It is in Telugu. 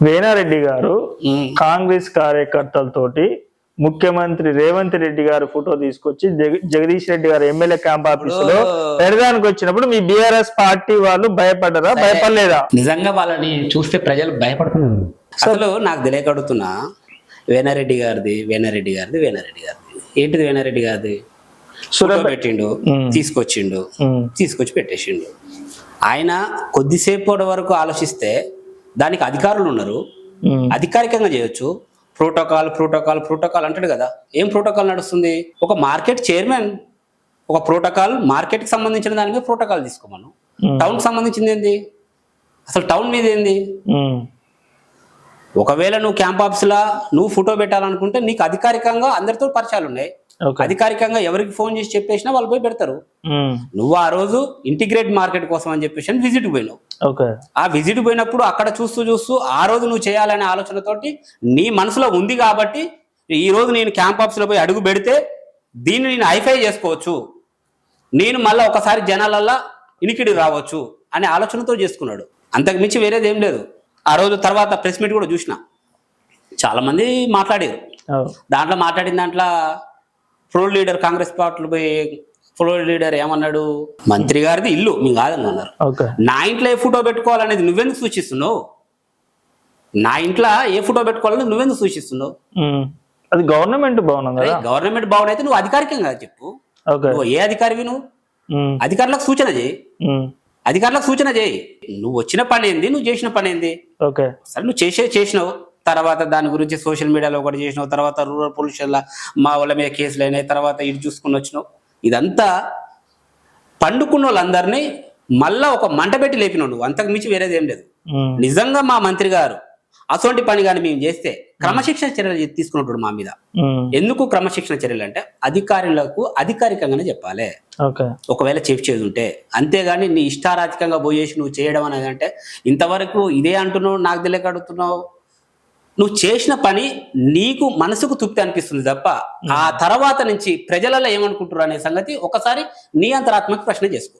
వేనారెడ్డి గారు. కాంగ్రెస్ కార్యకర్తలతోటి ముఖ్యమంత్రి రేవంత్ రెడ్డి గారు ఫోటో తీసుకొచ్చి జగ- జగదీష్ రెడ్డి గారు ఎమ్మెల్యే క్యాంప్ ఆఫీస్లో పెడదానికి వచ్చినప్పుడు మీ బిఆర్ఎస్ పార్టీ వాళ్ళు భయపడ్డరా భయపడలేదా? నిజంగా వాళ్ళని చూస్తే ప్రజలు భయపడుతున్నారు. అసలు నాకు తెలియక అడుగుతున్నా వేనారెడ్డి గారిది వేనారెడ్డి గారిది వేనారెడ్డి గారిది. ఏంటిది వేనారెడ్డి గారిది? ఫోటో పెట్టిండు. తీసుకొచ్చిండు తీసుకొచ్చి పెట్టేసిండు. ఆయన కొద్దిసేపటి వరకు ఆలోచిస్తే దానికి అధికారులు ఉన్నారు. అధికారికంగా చేయొచ్చు. ప్రోటోకాల్ ప్రోటోకాల్ ప్రోటోకాల్ అంటాడు కదా. ఏం ప్రోటోకాల్ నడుస్తుంది? ఒక మార్కెట్ చైర్మన్ ఒక ప్రోటోకాల్ మార్కెట్కి సంబంధించిన దాని మీద ప్రోటోకాల్ తీసుకోమను. ఉమ్, టౌన్కి సంబంధించింది ఏంది? అసలు టౌన్ మీద ఏంది? ఒకవేళ నువ్వు క్యాంప్ ఆఫీస్లా నువ్వు ఫోటో పెట్టాలనుకుంటే నీకు అధికారికంగా అందరితో పరిచయాలు ఉన్నాయి అధికారికంగా ఎవరికి ఫోన్ చేసి చెప్పేసినా వాళ్ళు పోయి పెడతారు. నువ్వు ఆ రోజు ఇంటిగ్రేట్ మార్కెట్ కోసం అని చెప్పేసి విజిట్ పోయినావు. ఆ విజిట్ పోయినప్పుడు అక్కడ చూస్తూ చూస్తూ ఆ రోజు నువ్వు చేయాలనే ఆలోచనతోటి నీ మనసులో ఉంది కాబట్టి ఈ రోజు నేను క్యాంప్ ఆఫీస్లో పోయి అడుగు పెడితే దీన్ని నేను ఐఫై చేసుకోవచ్చు. నేను మళ్ళీ ఒకసారి జనాలల్లా ఇనికిడి రావచ్చు అనే ఆలోచనతో చేసుకున్నాడు. అంతకు మించి వేరేది ఏం లేదు. ఆ రోజు తర్వాత ప్రెస్ మీట్ కూడా చూసిన. చాలా మంది మాట్లాడారు. దాంట్లో మాట్లాడిన దాంట్లో ఫ్లోర్ లీడర్ కాంగ్రెస్ పార్టీలో పోయి ఫ్లోర్ లీడర్ ఏమన్నాడు? మంత్రి గారిది ఇల్లు మీ కాదని అన్నారు. నా ఇంట్లో ఏ ఫోటో పెట్టుకోవాలనేది నువ్వెందుకు సూచిస్తున్నావు? నా ఇంట్లో ఏ ఫోటో పెట్టుకోవాలని నువ్వెందుకు సూచిస్తున్నావు? అది గవర్నమెంట్ భవనం కదా? గవర్నమెంట్ బాగుంది అయితే నువ్వు అధికారికంగా చెప్పు. నువ్వు ఏ అధికారివి నువ్వు? అధికారులకు సూచన చేయి. అధికారులకు సూచన చేయి. నువ్వు వచ్చిన పని ఏంది? నువ్వు చేసిన పని ఏంది? సరే నువ్వు చేసే చేసినావు. తర్వాత దాని గురించి సోషల్ మీడియాలో ఒకటి చేసినావు తర్వాత రూరల్ పొల్యూషన్లో మా వాళ్ళ మీద కేసులు అయినాయి తర్వాత ఇటు చూసుకుని వచ్చినావు. ఇదంతా పండుకున్న వాళ్ళందరినీ మళ్ళా ఒక మంట పెట్టి లేపినావు నువ్వు. అంతకు మించి వేరేది ఏం లేదు. నిజంగా మా మంత్రి గారు అటువంటి పని కానీ మేము చేస్తే క్రమశిక్షణ చర్యలు తీసుకున్నట్టు మా మీద. ఎందుకు క్రమశిక్షణ చర్యలు అంటే అధికారులకు అధికారికంగానే చెప్పాలి. ఒకవేళ చేసి చేసి ఉంటే. అంతేగాని నీ ఇష్టారాధికంగా పోయేసి నువ్వు చేయడం అనేది అంటే ఇంతవరకు ఇదే అంటున్నావు నాకు తెలియక అడుగుతున్నావు. నువ్వు చేసిన పని నీకు మనసుకు తృప్తి అనిపిస్తుంది తప్ప ఆ తర్వాత నుంచి ప్రజలలో ఏమనుకుంటారు అనే సంగతి ఒకసారి నీ అంతరాత్మక ప్రశ్న చేసుకో.